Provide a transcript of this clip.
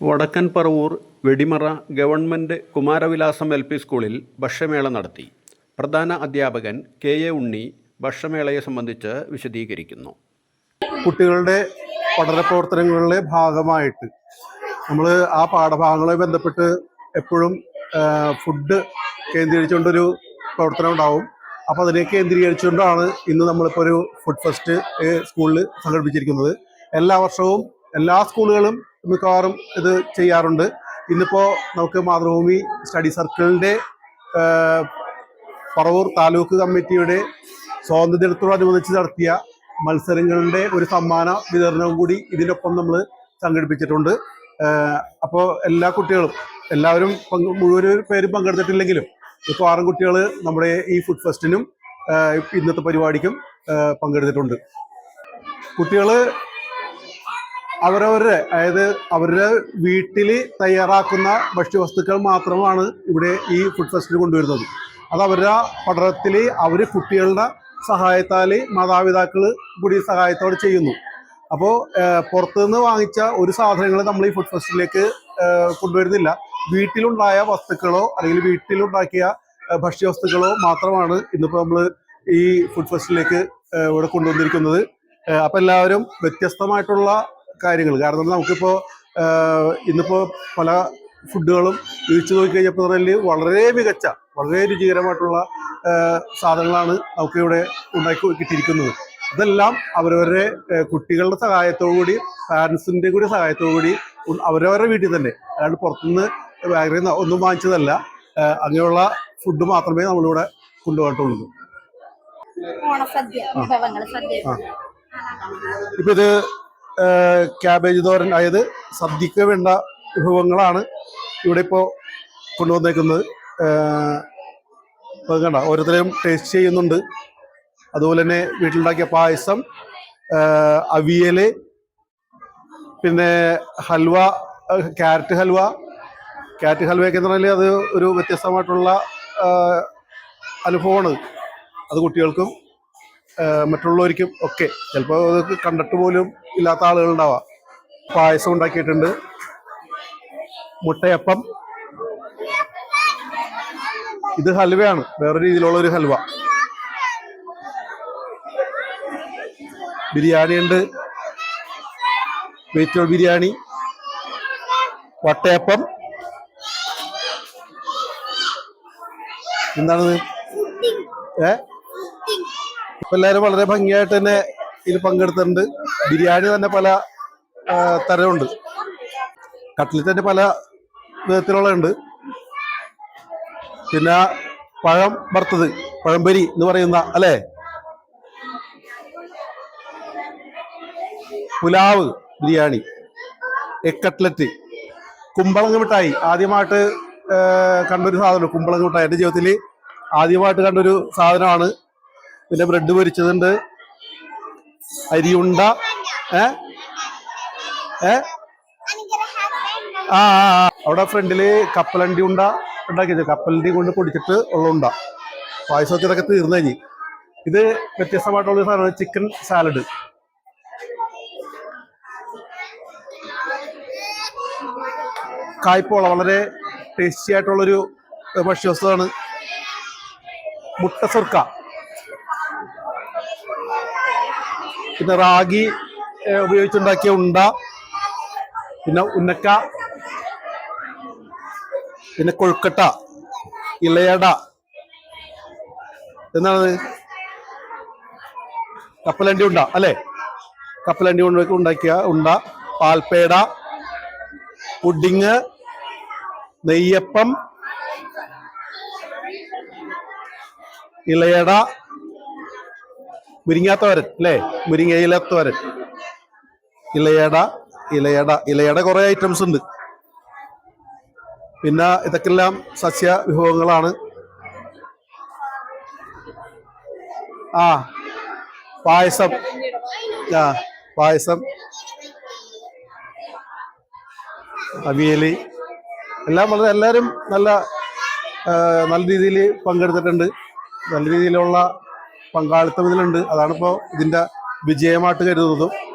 Vadakkan Paravur Vedimara government Kumaravilasam L P സ്കൂളിൽ ഭക്ഷ്യമേള നടത്തി. പ്രധാന അധ്യാപകൻ കെ എ ഉണ്ണി ഭക്ഷ്യമേളയെ സംബന്ധിച്ച് വിശദീകരിക്കുന്നു. കുട്ടികളുടെ പഠന പ്രവർത്തനങ്ങളിലെ ഭാഗമായിട്ട് നമ്മൾ ആ പാഠഭാഗങ്ങളുമായി ബന്ധപ്പെട്ട് എപ്പോഴും ഫുഡ് കേന്ദ്രീകരിച്ചുകൊണ്ടൊരു പ്രവർത്തനം ഉണ്ടാവും. അപ്പോൾ അതിനെ കേന്ദ്രീകരിച്ചുകൊണ്ടാണ് ഇന്ന് നമ്മളിപ്പോൾ ഒരു ഫുഡ് ഫെസ്റ്റ് സ്കൂളിൽ സംഘടിപ്പിച്ചിരിക്കുന്നത്. എല്ലാ വർഷവും എല്ലാ സ്കൂളുകളും മിക്കവാറും ഇത് ചെയ്യാറുണ്ട്. ഇന്നിപ്പോൾ നമുക്ക് മാതൃഭൂമി സ്റ്റഡി സർക്കിളിന്റെ പറവൂർ താലൂക്ക് കമ്മിറ്റിയുടെ സ്വാതന്ത്ര്യദിനത്തോടനുബന്ധിച്ച് നടത്തിയ മത്സരങ്ങളുടെ ഒരു സമ്മാന വിതരണവും കൂടി ഇതിനൊപ്പം നമ്മൾ സംഘടിപ്പിച്ചിട്ടുണ്ട്. അപ്പോൾ എല്ലാ കുട്ടികളും എല്ലാവരും പങ്ക് മുഴുവൻ പേരും പങ്കെടുത്തിട്ടില്ലെങ്കിലും ആറും കുട്ടികൾ നമ്മുടെ ഈ ഫുഡ് ഫെസ്റ്റിനും ഇന്നത്തെ പരിപാടിക്കും പങ്കെടുത്തിട്ടുണ്ട്. കുട്ടികൾ അവരവരുടെ അതായത് അവരുടെ വീട്ടിൽ തയ്യാറാക്കുന്ന ഭക്ഷ്യവസ്തുക്കൾ മാത്രമാണ് ഇവിടെ ഈ ഫുഡ് ഫെസ്റ്റിൽ കൊണ്ടുവരുന്നത്. അത് അവരുടെ പഠനത്തിൽ അവർ കുട്ടികളുടെ സഹായത്താൽ മാതാപിതാക്കൾ കൂടി സഹായത്തോടെ ചെയ്യുന്നു. അപ്പോൾ പുറത്തുനിന്ന് വാങ്ങിച്ച ഒരു സാധനങ്ങൾ നമ്മൾ ഈ ഫുഡ് ഫെസ്റ്റിലേക്ക് കൊണ്ടുവരുന്നില്ല. വീട്ടിലുണ്ടായ വസ്തുക്കളോ അല്ലെങ്കിൽ വീട്ടിലുണ്ടാക്കിയ ഭക്ഷ്യവസ്തുക്കളോ മാത്രമാണ് ഇന്നിപ്പോൾ നമ്മൾ ഈ ഫുഡ് ഫെസ്റ്റിലേക്ക് ഇവിടെ കൊണ്ടുവന്നിരിക്കുന്നത്. അപ്പം എല്ലാവരും വ്യത്യസ്തമായിട്ടുള്ള കാര്യങ്ങൾ. കാരണം നമുക്കിപ്പോൾ ഇന്നിപ്പോൾ പല ഫുഡുകളും വീഴ്ച നോക്കിക്കഴിഞ്ഞപ്പോൾ തന്നെ പറഞ്ഞാൽ വളരെ മികച്ച വളരെ രുചികരമായിട്ടുള്ള സാധനങ്ങളാണ് നമുക്കിവിടെ ഉണ്ടാക്കി കിട്ടിയിരിക്കുന്നത്. ഇതെല്ലാം അവരവരുടെ കുട്ടികളുടെ കുട്ടികളുടെ സഹായത്തോടുകൂടി പാരൻസിന്റെ കൂടി സഹായത്തോടുകൂടി കൂടി അവരവരുടെ വീട്ടിൽ തന്നെ അതായത് പുറത്തുനിന്ന് ബാഗറിൽ ഒന്നും വാങ്ങിച്ചതല്ല. അങ്ങനെയുള്ള ഫുഡ് മാത്രമേ നമ്മളിവിടെ കൊണ്ടുപോയിട്ടുള്ളൂ. ഇപ്പൊ ഇത് ക്യാബേജ് തോരൻ അതായത് സദ്യക്ക് വേണ്ട വിഭവങ്ങളാണ് ഇവിടെ ഇപ്പോൾ കൊണ്ടുവന്നേക്കുന്നത്. ഇപ്പൊ കണ്ട ഓരോരുത്തരെയും ടേസ്റ്റ് ചെയ്യുന്നുണ്ട്. അതുപോലെ തന്നെ വീട്ടിലുണ്ടാക്കിയ പായസം അവിയൽ പിന്നെ ഹൽവ ക്യാരറ്റ് ഹൽവ. ക്യാരറ്റ് ഹൽവയൊക്കെ എന്ന് പറഞ്ഞാൽ അത് ഒരു വ്യത്യസ്തമായിട്ടുള്ള അനുഭവമാണ്. അത് കുട്ടികൾക്കും മറ്റുള്ളവർക്കും ഒക്കെ. ചിലപ്പോൾ അത് കണ്ടിട്ട് പോലും ഇല്ലാത്ത ആളുകളുണ്ടാവാം. പായസം ഉണ്ടാക്കിയിട്ടുണ്ട്. മുട്ടയപ്പം. ഇത് ഹൽവയാണ്. വേറെ രീതിയിലുള്ള ഒരു ഹൽവ. ബിരിയാണി ഉണ്ട് വെജിറ്റബിൾ ബിരിയാണി. വട്ടയപ്പം. എന്താണ്? ഏ എല്ലാവരും വളരെ ഭംഗിയായിട്ട് തന്നെ ഇതിൽ പങ്കെടുത്തിട്ടുണ്ട്. ബിരിയാണി തന്നെ പല തരമുണ്ട്. കട്ട്ലറ്റ് തന്നെ പല വിധത്തിലുള്ളതുണ്ട്. പിന്നെ പഴം വറുത്തത് പഴംപൊരി എന്ന് പറയുന്ന അല്ലേ? പുലാവ് ബിരിയാണി എഗ് കട്ട്ലറ്റ് കുമ്പളങ്ങ മിഠായി ആദ്യമായിട്ട് കണ്ടൊരു സാധനം കുമ്പളങ്ങ മിഠായി. എന്റെ ജീവിതത്തിൽ ആദ്യമായിട്ട് കണ്ടൊരു സാധനമാണ് പിന്നെ ബ്രെഡ് പൊരിച്ചതുണ്ട്. അരിയുണ്ട ഏ? ഏ? ആ. അവിടെ ഫ്രണ്ടിൽ കപ്പലണ്ടി ഉണ്ട ഉണ്ടാക്കിയത്. കപ്പലണ്ടി കൊണ്ട് പൊടിച്ചിട്ട് ഉള്ള ഉണ്ട. പായസത്തിലൊക്കെ തീർന്നു കഴിഞ്ഞ്. ഇത് വ്യത്യസ്തമായിട്ടുള്ള സാധനം ചിക്കൻ സാലഡ്. കായ്പോള വളരെ ടേസ്റ്റി ആയിട്ടുള്ളൊരു ഭക്ഷ്യവസ്തുവാണ് മുട്ട സുർക്ക. പിന്നെ റാഗി ഉപയോഗിച്ചുണ്ടാക്കിയ ഉണ്ട പിന്നെ ഉന്നക്ക പിന്നെ കൊഴുക്കട്ട ഇളയട എന്താണ് കപ്പലണ്ടി ഉണ്ട അല്ലേ? കപ്പലണ്ടി ഉണ്ടാക്കിയ ഉണ്ട പാൽപ്പേട പുഡിങ് നെയ്യപ്പം ഇളയട മുരിങ്ങാത്തോരൻ അല്ലേ? മുരിങ്ങയിലത്തോരൻ. ഇലയട ഇലയട ഇലയട കുറെ ഐറ്റംസ് ഉണ്ട്. പിന്നെ ഇതൊക്കെല്ലാം സസ്യ വിഭവങ്ങളാണ്. ആ പായസം. ആ പായസം. അവിയൽ. എല്ലാം വളരെ എല്ലാവരും നല്ല നല്ല രീതിയിൽ പങ്കെടുത്തിട്ടുണ്ട്. നല്ല രീതിയിലുള്ള പങ്കാളിത്തം ഇതിലുണ്ട്. അതാണിപ്പോൾ ഇതിന്റെ വിജയമായിട്ട് കരുതുന്നതും.